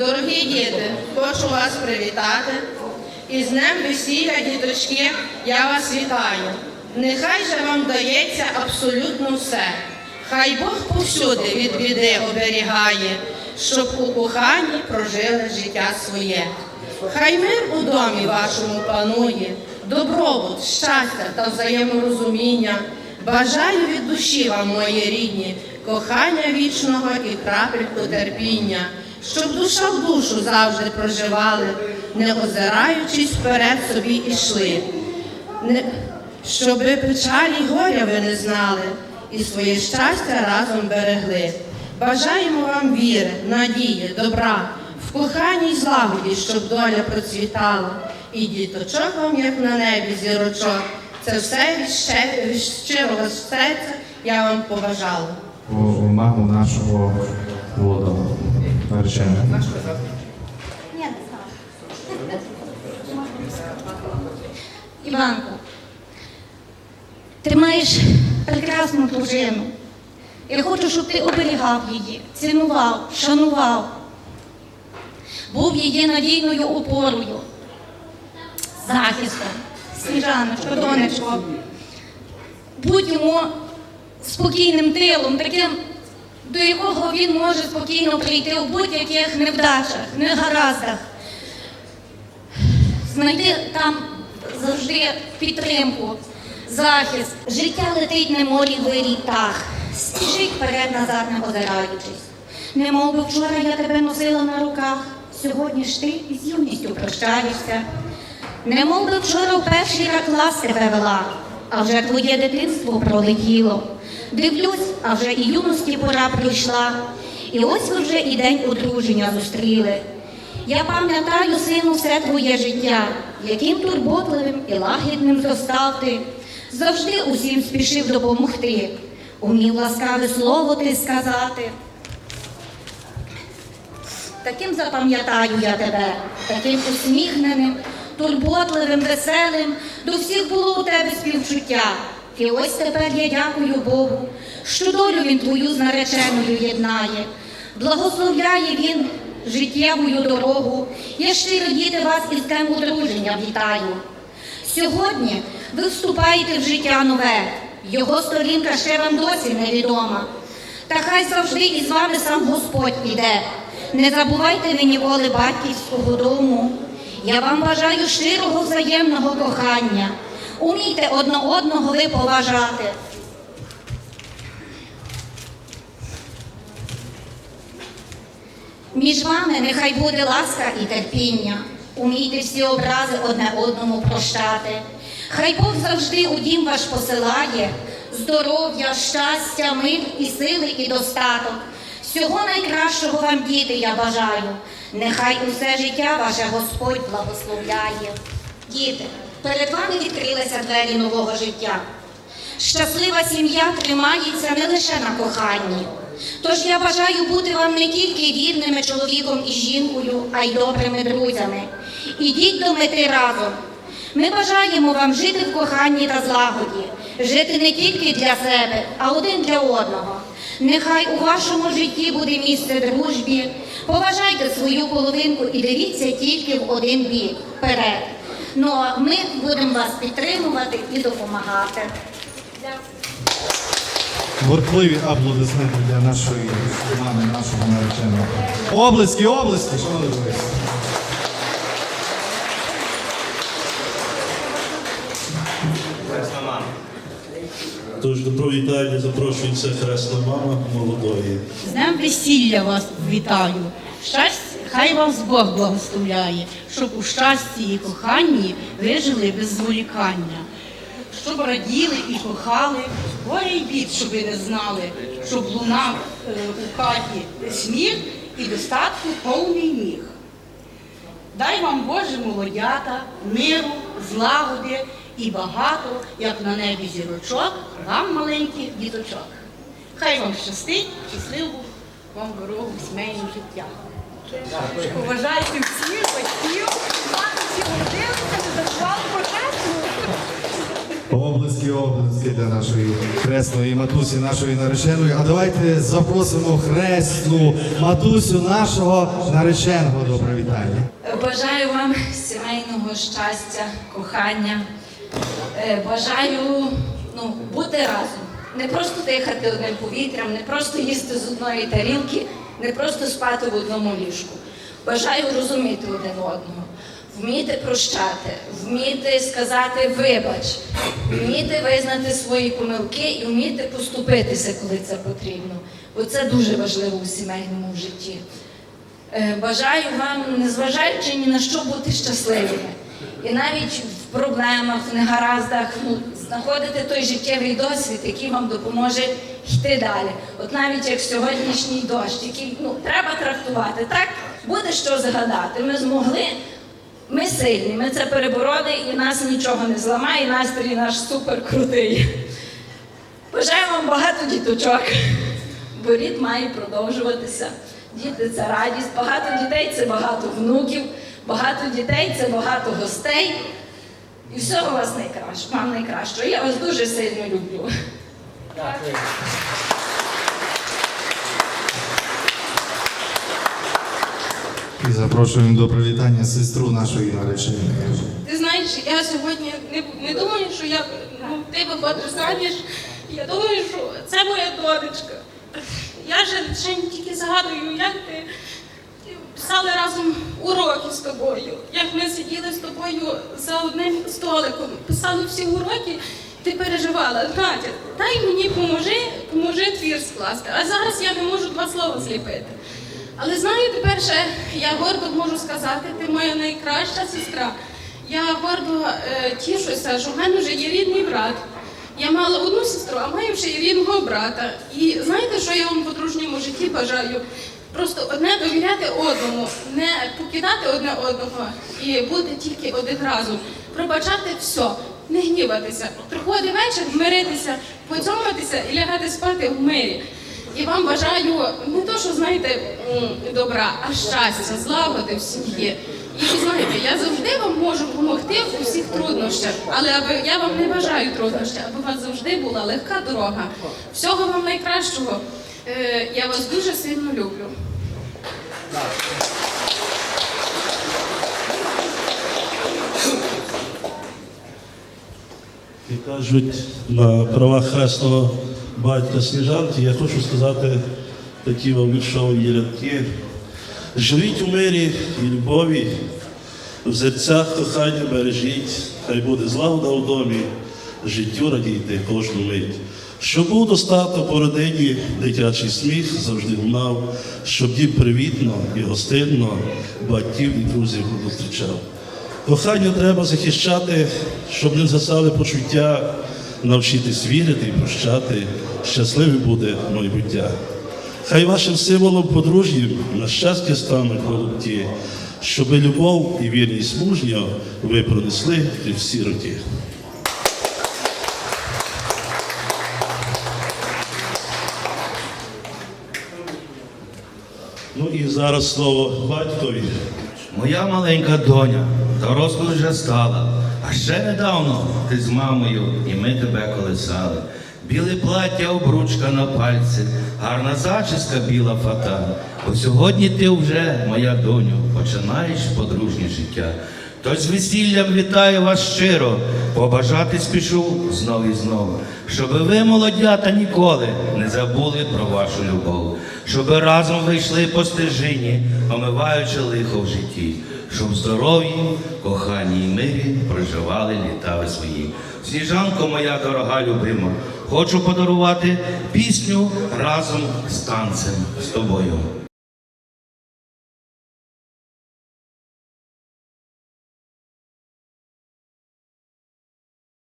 Дорогі діти, хочу вас привітати. І з Днем весілля, діточки, я вас вітаю. Нехай же вам дається абсолютно все. Хай Бог повсюди від біди оберігає, щоб у коханні прожили життя своє. Хай мир у домі вашому панує, добробут, щастя та взаєморозуміння. Бажаю від душі вам, мої рідні, кохання вічного і крапельку терпіння, щоб душа в душу завжди проживали, не озираючись вперед собі ішли, не, щоби печалі горя ви не знали і своє щастя разом берегли. Бажаємо вам віри, надії, добра, в коханні злагоді, щоб доля процвітала, і діточок вам, як на небі, зірочок. Це все від щирого серця я вам побажала. маму нашого знаю. Іванко, ти маєш прекрасну дружину. Я хочу, щоб ти оберігав її, цінував, шанував, був її надійною опорою, захистом, сніжаночко, донечко. Будь йому спокійним тилом, таким, до якого він може спокійно прийти у будь-яких невдачах, негараздах. Знайти там завжди підтримку, захист. Життя летить немов вирій птах, спішить вперед назад, не озираючись. Не мов би вчора я тебе носила на руках, сьогодні ж ти із юністю прощаєшся. Не мов би вчора в перший клас тебе вела, а вже твоє дитинство пролетіло. Дивлюсь, а вже і юності пора прийшла, і ось ви вже і день одруження зустріли. Я пам'ятаю, сину, все твоє життя, яким турботливим і лагідним зростав ти, завжди усім спішив допомогти, умів ласкаве слово ти сказати. Таким запам'ятаю я тебе, таким усміхненим, турботливим, веселим, до всіх було у тебе співчуття. І ось тепер я дякую Богу, що долю він твою з нареченою єднає, благословляє він життєвою дорогу. Я щиро діти вас із днем одруження вітаю. Сьогодні ви вступаєте в життя нове, його сторінка ще вам досі невідома. Та хай завжди із вами сам Господь іде. Не забувайте ви ніколи батьківського дому. Я вам бажаю щирого взаємного кохання. Умійте одне одного ви поважати. Між вами нехай буде ласка і терпіння. Умійте всі образи одне одному прощати. Хай Бог завжди у дім ваш посилає здоров'я, щастя, мир і сили, і достаток. Всього найкращого вам, діти, я бажаю. Нехай усе життя ваше Господь благословляє. Діти, перед вами відкрилися двері нового життя. Щаслива сім'я тримається не лише на коханні. Тож я бажаю бути вам не тільки вірними чоловіком і жінкою, а й добрими друзями. Ідіть до мети разом. Ми бажаємо вам жити в коханні та злагоді, жити не тільки для себе, а один для одного. Нехай у вашому житті буде місце дружбі. Поважайте свою половинку і дивіться тільки в один бік вперед. Ну а ми будемо вас підтримувати і допомагати. Воркливі аплодисменти для нашої мами, нашого нареченого. Облески, облески, шановні друзі. Тож до привітання запрошується хресна мама молодої. З днем весілля вас вітаю. Щастя, хай вас Бог благословляє, щоб у щасті і коханні ви жили без зволікання. Щоб раділи і кохали, горя й бід, щоб ви не знали, щоб лунав е, у хаті сміх і достатку повний міг. Дай вам Боже молодята, миру, злагоди і багато, як на небі зірочок, вам маленьких діточок. Хай вам щастить, щасливу вам дорогу сімейного життя. Поважайте всіх батьків, не заховали початку. Облески Облески, облески для нашої хресної матусі, нашої нареченої. А давайте запросимо хресну матусю нашого нареченого до привітання. Бажаю вам сімейного щастя, кохання. Е, Бажаю ну, бути разом. Не просто дихати одним повітрям, не просто їсти з одної тарілки, не просто спати в одному ліжку. Бажаю розуміти один одного, вміти прощати, вміти сказати вибач, вміти визнати свої помилки і вміти поступитися, коли це потрібно. Бо це дуже важливо у сімейному житті. Е, Бажаю вам, незважаючи ні на що, бути щасливими. І навіть проблемах, негараздах, ну, знаходити той життєвий досвід, який вам допоможе йти далі. От навіть як сьогоднішній дощ, який ну, треба трактувати. Так, буде що згадати. Ми змогли, ми сильні, ми це перебороли, і нас нічого не зламає, і настрій наш супер крутий. Бажаю вам багато діточок, бо рід має продовжуватися. Діти це радість, багато дітей це багато внуків, багато дітей це багато гостей. І всього вас найкраще, вам найкращого. Я вас дуже сильно люблю. І запрошуємо до привітання сестру нашої нареченої. Ти знаєш, я сьогодні не, не думаю, що я ну, ти виходиш заміж. Я думаю, що це моя донечка. Я ще, ще тільки згадую, як ти писали разом уроки з тобою. Як ми сиділи з тобою за одним столиком, писали всі уроки, ти переживала, Надя, дай мені поможи, поможи твір скласти. А зараз я не можу два слова зліпити. Але знаю, тепер ще я гордо можу сказати, ти моя найкраща сестра. Я гордо е, тішуся, що в мене вже є рідний брат. Я мала одну сестру, а маю ще й рідного брата. І знаєте, що я вам в подружньому житті бажаю? Просто одне довіряти одному, не покидати одне одного і бути тільки один разом. Пробачати все, не гніватися. Приходить вечір, миритися, поцьоматися і лягати спати в мирі. І вам бажаю не то, що знаєте, добра, а щастя, злагоди в сім'ї. І знаєте, я завжди вам можу допомогти в усіх труднощах, але аби я вам не бажаю труднощів, аби у вас завжди була легка дорога. Всього вам найкращого. Е, Я вас дуже сильно люблю. І кажуть на правах хресного батька Сніжанки, я хочу сказати такі вам віршові рядки. Живіть у мирі і любові, в серцях кохання бережіть, хай буде злагода у домі, життю радійте кожну мить. Щоб був достаток у родині, дитячий сміх завжди лунав, щоб дім привітно і гостинно батьків і друзів зустрічав. Кохання треба захищати, щоб не згасали почуття, навчитись вірити і прощати. Щасливе буде майбуття. Хай вашим символом подружнім на щастя стануть голубті, щоби любов і вірність мужньо ви пронесли крізь всі роки. Ну і зараз слово батькові. Моя маленька доня дорослою вже стала, а ще недавно ти з мамою, і ми тебе колесали. Біле плаття, обручка на пальці, гарна зачіска біла фата. Бо сьогодні ти вже, моя доню, починаєш подружнє життя. Тож з весіллям вітаю вас щиро, побажати спішу знов і знов, щоби ви, молодята, ніколи не забули про вашу любов, щоби разом вийшли по стежині, омиваючи лихо в житті, щоб здоров'ї, коханні і мирі проживали літа ви свої. Сніжанко моя дорога любима, хочу подарувати пісню разом з танцем з тобою.